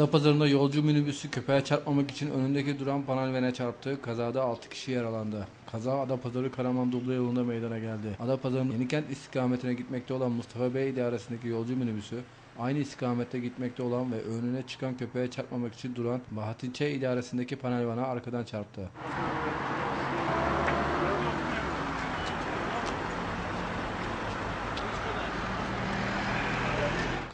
Adapazarı'nda yolcu minibüsü köpeğe çarpmamak için önündeki duran panelvene çarptı. Kazada 6 kişi yaralandı. Kaza Adapazarı Karaman Dublo yolunda meydana geldi. Adapazarı'nın Yenikent istikametine gitmekte olan Mustafa Bey idaresindeki yolcu minibüsü aynı istikamette gitmekte olan ve önüne çıkan köpeğe çarpmamak için duran Bahattin Ç idaresindeki panelvana arkadan çarptı.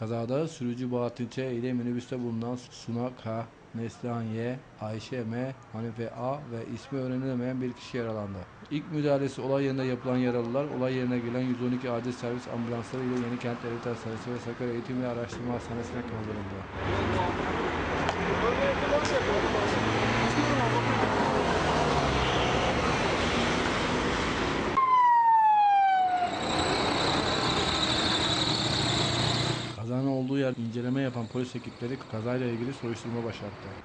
Kazada sürücü Bahattin Ç ile minibüste bulunan Suna K, Neslihan Y, Ayşe M, Hanife A ve ismi öğrenilemeyen bir kişi yaralandı. İlk müdahalesi olay yerinde yapılan yaralılar olay yerine gelen 112 acil servis ambulansları ile Yenikent Devlet Hastanesi ve Sakarya Eğitim ve Araştırma Hastanesi'ne kaldırıldı. Yer inceleme yapan polis ekipleri kazayla ilgili soruşturma başlattı.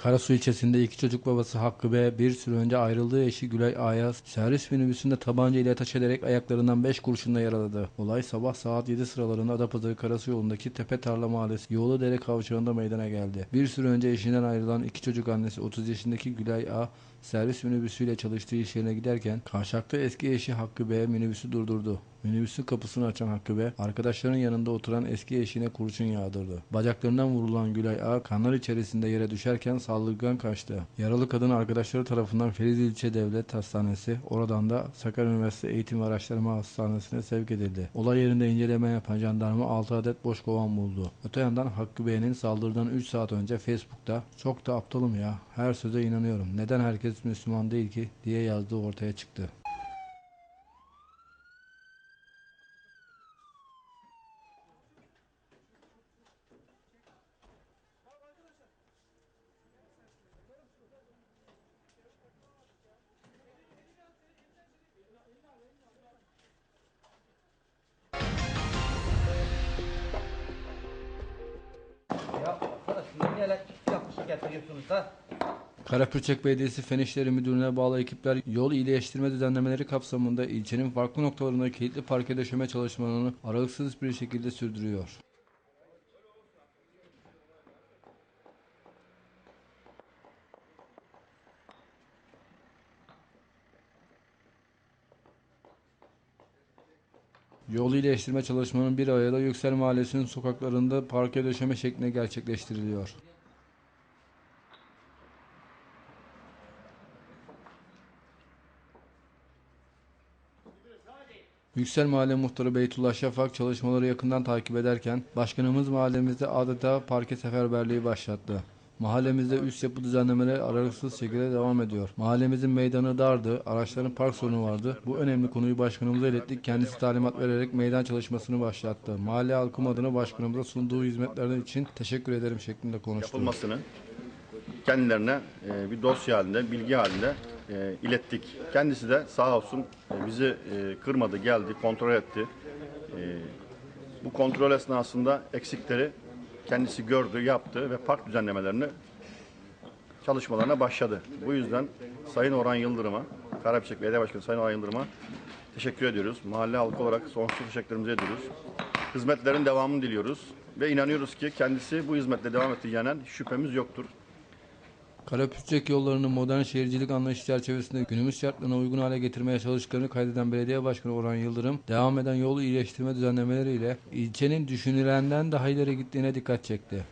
Karasu ilçesinde iki çocuk babası Hakkı B. bir süre önce ayrıldığı eşi Gülay A'ya servis minibüsünde tabanca ile ateş ederek ayaklarından 5 kurşunla yaraladı. Olay sabah saat 7 sıralarında Adapazarı Karasu yolundaki Tepe Tarla Mahallesi Yolu Dere kavşağında meydana geldi. Bir süre önce eşinden ayrılan iki çocuk annesi 30 yaşındaki Gülay A. servis minibüsüyle çalıştığı iş yerine giderken kavşakta eski eşi Hakkı B. minibüsü durdurdu. Minibüsün kapısını açan Hakkı Bey, arkadaşların yanında oturan eski eşine kurşun yağdırdı. Bacaklarından vurulan Gülay A, kanlar içerisinde yere düşerken saldırgan kaçtı. Yaralı kadın arkadaşları tarafından Feriz İlçe Devlet Hastanesi, oradan da Sakarya Üniversitesi Eğitim ve Araştırma Hastanesi'ne sevk edildi. Olay yerinde inceleme yapan jandarma 6 adet boş kovan buldu. Öte yandan Hakkı Bey'in saldırıdan 3 saat önce Facebook'ta çok da aptalım ya, her söze inanıyorum, neden herkes Müslüman değil ki diye yazdığı ortaya çıktı. Ya arkadaş niye elektrik yapışı getiriyorsunuz da? Karapürçek Belediyesi Fen İşleri Müdürlüğü'ne bağlı ekipler yol iyileştirme düzenlemeleri kapsamında ilçenin farklı noktalarında kilitli parke döşeme çalışmalarını aralıksız bir şekilde sürdürüyor. Yol iyileştirme çalışmanın bir ayda Yüksel Mahallesi'nin sokaklarında parke döşeme şeklinde gerçekleştiriliyor. Yüksel Mahalle Muhtarı Beytullah Şafak çalışmaları yakından takip ederken başkanımız mahallemizde adeta parke seferberliği başlattı. Mahallemizde üst yapı düzenlemeleri aralıksız şekilde devam ediyor. Mahallemizin meydanı dardı, araçların park sorunu vardı. Bu önemli konuyu başkanımıza ilettik. Kendisi talimat vererek meydan çalışmasını başlattı. Mahalle halkım adına başkanımıza sunduğu hizmetlerden için teşekkür ederim şeklinde konuştu. yapılmasını kendilerine e, bir dosya halinde, bilgi halinde e, ilettik. Kendisi de sağ olsun e, bizi e, kırmadı, geldi, kontrol etti. E, bu kontrol esnasında eksikleri kendisi gördü, yaptı ve park düzenlemelerini çalışmalarına başladı. Bu yüzden Sayın Orhan Yıldırım'a, Karabükçek Belediye Başkanı Sayın Orhan Yıldırım'a teşekkür ediyoruz. Mahalle halkı olarak sonsuz teşekkürlerimizi ediyoruz. Hizmetlerin devamını diliyoruz ve inanıyoruz ki kendisi bu hizmetle devam edeceğinden şüphemiz yoktur. Karapürçek yollarını modern şehircilik anlayışı çerçevesinde günümüz şartlarına uygun hale getirmeye çalıştıklarını kaydeden Belediye Başkanı Orhan Yıldırım, devam eden yol iyileştirme düzenlemeleriyle ilçenin düşünülenden daha ileri gittiğine dikkat çekti.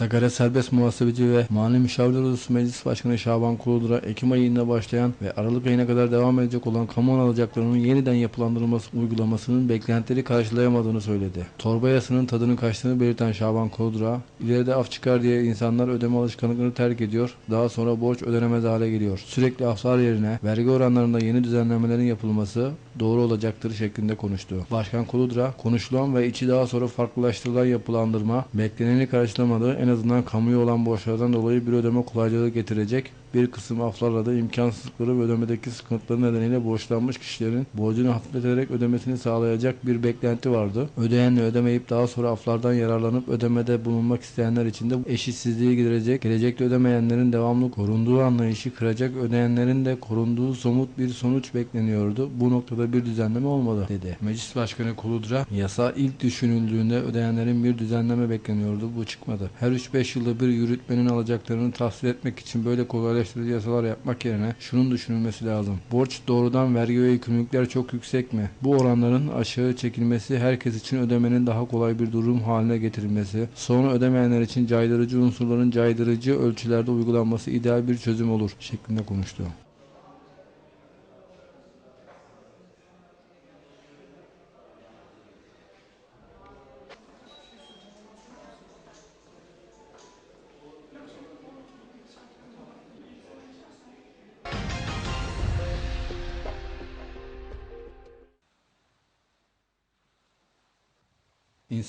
Sakarya Serbest Muhasebeci ve Mali Müşavirler Odası Meclis Başkanı Şaban Kuludura, Ekim ayında başlayan ve Aralık ayına kadar devam edecek olan kamu alacaklarının yeniden yapılandırılması uygulamasının beklentileri karşılayamadığını söyledi. Torba yasının tadının kaçtığını belirten Şaban Kuludura, ileride af çıkar diye insanlar ödeme alışkanlıklarını terk ediyor, daha sonra borç ödenemez hale geliyor. Sürekli aflar yerine vergi oranlarında yeni düzenlemelerin yapılması doğru olacaktır şeklinde konuştu. Başkan Kuludra, konuşulan ve içi daha sonra farklılaştırılan yapılandırma, bekleneni karşılamadığı en azından kamuya olan borçlardan dolayı bir ödeme kolaylığı getirecek, bir kısım aflarla da imkansızlıkları ve ödemedeki sıkıntıları nedeniyle borçlanmış kişilerin borcunu hafifleterek ödemesini sağlayacak bir beklenti vardı. Ödeyenle ödemeyip daha sonra aflardan yararlanıp ödemede bulunmak isteyenler için de eşitsizliği giderecek, gelecekte ödemeyenlerin devamlı korunduğu anlayışı kıracak, ödeyenlerin de korunduğu somut bir sonuç bekleniyordu. Bu noktada bir düzenleme olmadı dedi. Meclis Başkanı Kuludra, yasa ilk düşünüldüğünde ödeyenlerin bir düzenleme bekleniyordu. Bu çıkmadı. Her 3-5 yılda bir yürütmenin alacaklarını tahsil etmek için böyle kolaylaştırıcı yasalar yapmak yerine şunun düşünülmesi lazım. Borç doğrudan vergi ve yükümlülükler çok yüksek mi? Bu oranların aşağı çekilmesi herkes için ödemenin daha kolay bir durum haline getirilmesi, sonra ödemeyenler için caydırıcı unsurların caydırıcı ölçülerde uygulanması ideal bir çözüm olur şeklinde konuştu.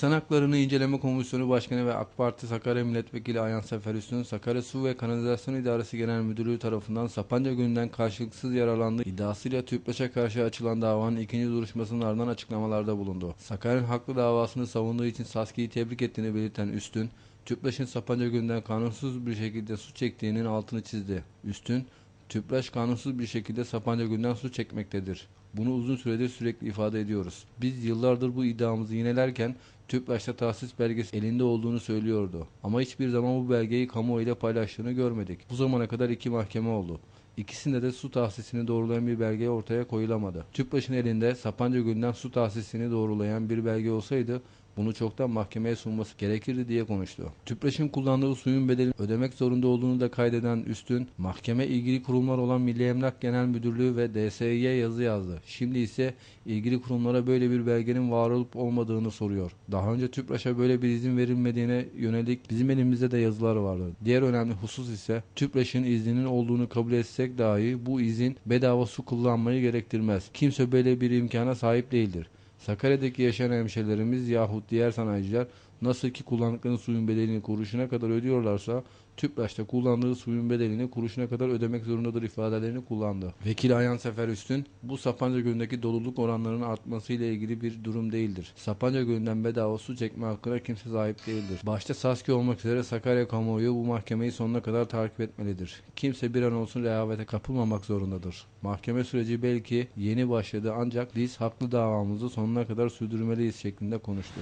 İnsan Haklarını İnceleme Komisyonu Başkanı ve AK Parti Sakarya Milletvekili Ayhan Sefer Üstün, Sakarya Su ve Kanalizasyon İdaresi Genel Müdürlüğü tarafından Sapanca Gölü'nden karşılıksız yararlandığı iddiasıyla TÜPRAŞ'a karşı açılan davanın ikinci duruşmasının ardından açıklamalarda bulundu. Sakarya'nın haklı davasını savunduğu için Saski'yi tebrik ettiğini belirten Üstün, TÜPRAŞ'ın Sapanca Gölü'nden kanunsuz bir şekilde su çektiğinin altını çizdi. Üstün, TÜPRAŞ kanunsuz bir şekilde Sapanca Gölü'nden su çekmektedir. Bunu uzun süredir sürekli ifade ediyoruz. Biz yıllardır bu iddiamızı yinelerken TÜPRAŞ'ta tahsis belgesi elinde olduğunu söylüyordu. Ama hiçbir zaman bu belgeyi kamuoyuyla paylaştığını görmedik. Bu zamana kadar iki mahkeme oldu. İkisinde de su tahsisini doğrulayan bir belge ortaya koyulamadı. TÜPRAŞ'ın elinde Sapanca Gölü'nden su tahsisini doğrulayan bir belge olsaydı bunu çoktan mahkemeye sunması gerekirdi diye konuştu. TÜPRAŞ'ın kullandığı suyun bedelini ödemek zorunda olduğunu da kaydeden Üstün, mahkeme ilgili kurumlar olan Milli Emlak Genel Müdürlüğü ve DSİ'ye yazı yazdı. Şimdi ise ilgili kurumlara böyle bir belgenin var olup olmadığını soruyor. Daha önce TÜPRAŞ'a böyle bir izin verilmediğine yönelik bizim elimizde de yazılar vardı. Diğer önemli husus ise TÜPRAŞ'ın izninin olduğunu kabul etsek dahi bu izin bedava su kullanmayı gerektirmez. Kimse böyle bir imkana sahip değildir. Sakarya'daki yaşayan hemşehrilerimiz yahut diğer sanayiciler nasıl ki kullandıkları suyun bedelini kuruşuna kadar ödüyorlarsa TÜPRAŞ'ta kullandığı suyun bedelini kuruşuna kadar ödemek zorundadır ifadelerini kullandı. Vekil Ayhan Sefer Üstün, bu Sapanca Gölü'ndeki doluluk oranlarının artmasıyla ilgili bir durum değildir. Sapanca Gölü'nden bedava su çekme hakkına kimse sahip değildir. Başta Saski olmak üzere Sakarya kamuoyu bu mahkemeyi sonuna kadar takip etmelidir. Kimse bir an olsun rehavete kapılmamak zorundadır. Mahkeme süreci belki yeni başladı ancak biz haklı davamızı sonuna kadar sürdürmeliyiz şeklinde konuştu.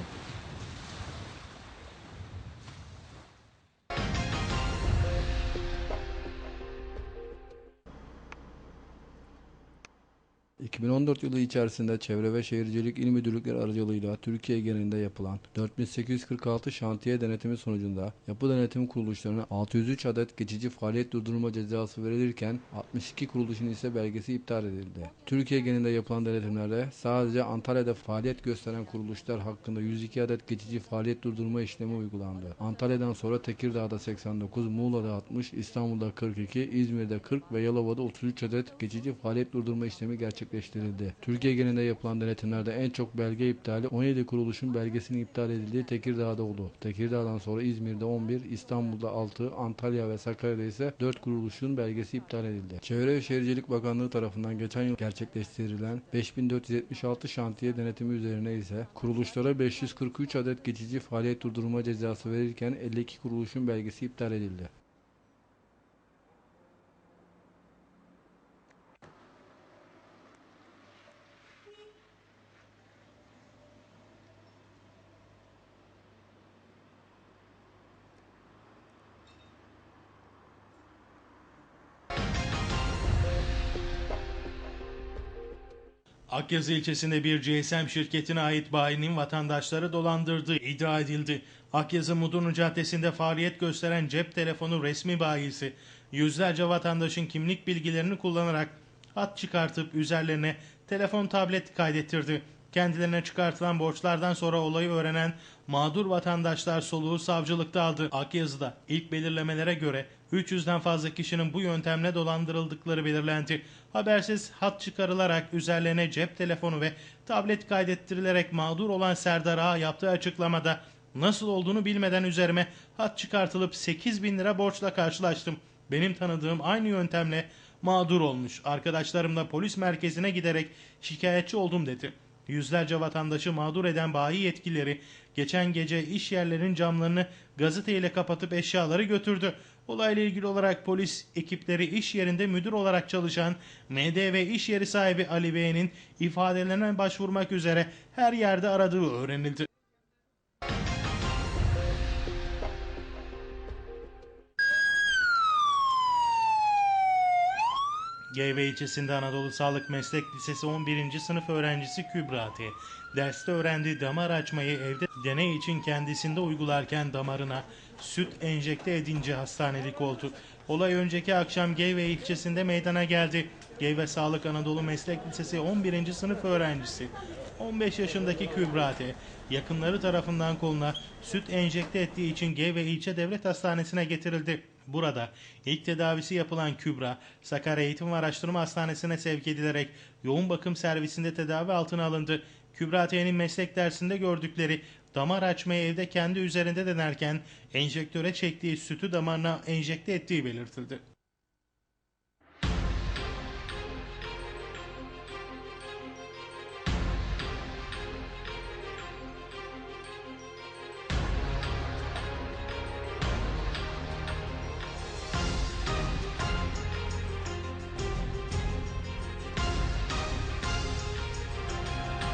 ...2014 yılı içerisinde Çevre ve Şehircilik İl Müdürlükleri aracılığıyla Türkiye genelinde yapılan 4846 şantiye denetimi sonucunda yapı denetim kuruluşlarına 603 adet geçici faaliyet durdurma cezası verilirken 62 kuruluşun ise belgesi iptal edildi. Türkiye genelinde yapılan denetimlerde sadece Antalya'da faaliyet gösteren kuruluşlar hakkında 102 adet geçici faaliyet durdurma işlemi uygulandı. Antalya'dan sonra Tekirdağ'da 89, Muğla'da 60, İstanbul'da 42, İzmir'de 40 ve Yalova'da 33 adet geçici faaliyet durdurma işlemi gerçekleştirildi. Türkiye genelinde yapılan denetimlerde en çok belge iptali 17 kuruluşun belgesinin iptal edildiği Tekirdağ'da oldu. Tekirdağ'dan sonra İzmir'de 11, İstanbul'da 6, Antalya ve Sakarya'da ise 4 kuruluşun belgesi iptal edildi. Çevre ve Şehircilik Bakanlığı tarafından geçen yıl gerçekleştirilen 5476 şantiye denetimi üzerine ise kuruluşlara 543 adet geçici faaliyet durdurma cezası verirken 52 kuruluşun belgesi iptal edildi. Akyazı ilçesinde bir GSM şirketine ait bayinin vatandaşları dolandırdığı iddia edildi. Akyazı Mudurnu Caddesi'nde faaliyet gösteren cep telefonu resmi bayisi yüzlerce vatandaşın kimlik bilgilerini kullanarak hat çıkartıp üzerlerine telefon tablet kaydettirdi. Kendilerine çıkartılan borçlardan sonra olayı öğrenen mağdur vatandaşlar soluğu savcılıkta aldı. Akyazı'da ilk belirlemelere göre 300'den fazla kişinin bu yöntemle dolandırıldıkları belirlendi. Habersiz hat çıkarılarak üzerlerine cep telefonu ve tablet kaydettirilerek mağdur olan Serdar Ağa yaptığı açıklamada nasıl olduğunu bilmeden üzerime hat çıkartılıp 8 bin lira borçla karşılaştım. Benim tanıdığım aynı yöntemle mağdur olmuş. Arkadaşlarımla polis merkezine giderek şikayetçi oldum dedi. Yüzlerce vatandaşı mağdur eden bayi yetkilileri geçen gece iş yerlerinin camlarını gazeteyle kapatıp eşyaları götürdü. Olayla ilgili olarak polis ekipleri iş yerinde müdür olarak çalışan MDV iş yeri sahibi Ali Bey'in ifadelerine başvurmak üzere her yerde aradığı öğrenildi. GV ilçesinde Anadolu Sağlık Meslek Lisesi 11. sınıf öğrencisi Kübra T. Derste öğrendiği damar açmayı evde deney için kendisinde uygularken damarına süt enjekte edince hastanelik oldu. Olay önceki akşam Geyve ilçesinde meydana geldi. Geyve Sağlık Anadolu Meslek Lisesi 11. sınıf öğrencisi 15 yaşındaki Kübra T. yakınları tarafından koluna süt enjekte ettiği için Geyve İlçe Devlet Hastanesi'ne getirildi. Burada ilk tedavisi yapılan Kübra, Sakarya Eğitim ve Araştırma Hastanesi'ne sevk edilerek yoğun bakım servisinde tedavi altına alındı. Kübra T'nin meslek dersinde gördükleri damar açmayı evde kendi üzerinde denerken enjektöre çektiği sütü damarına enjekte ettiği belirtildi.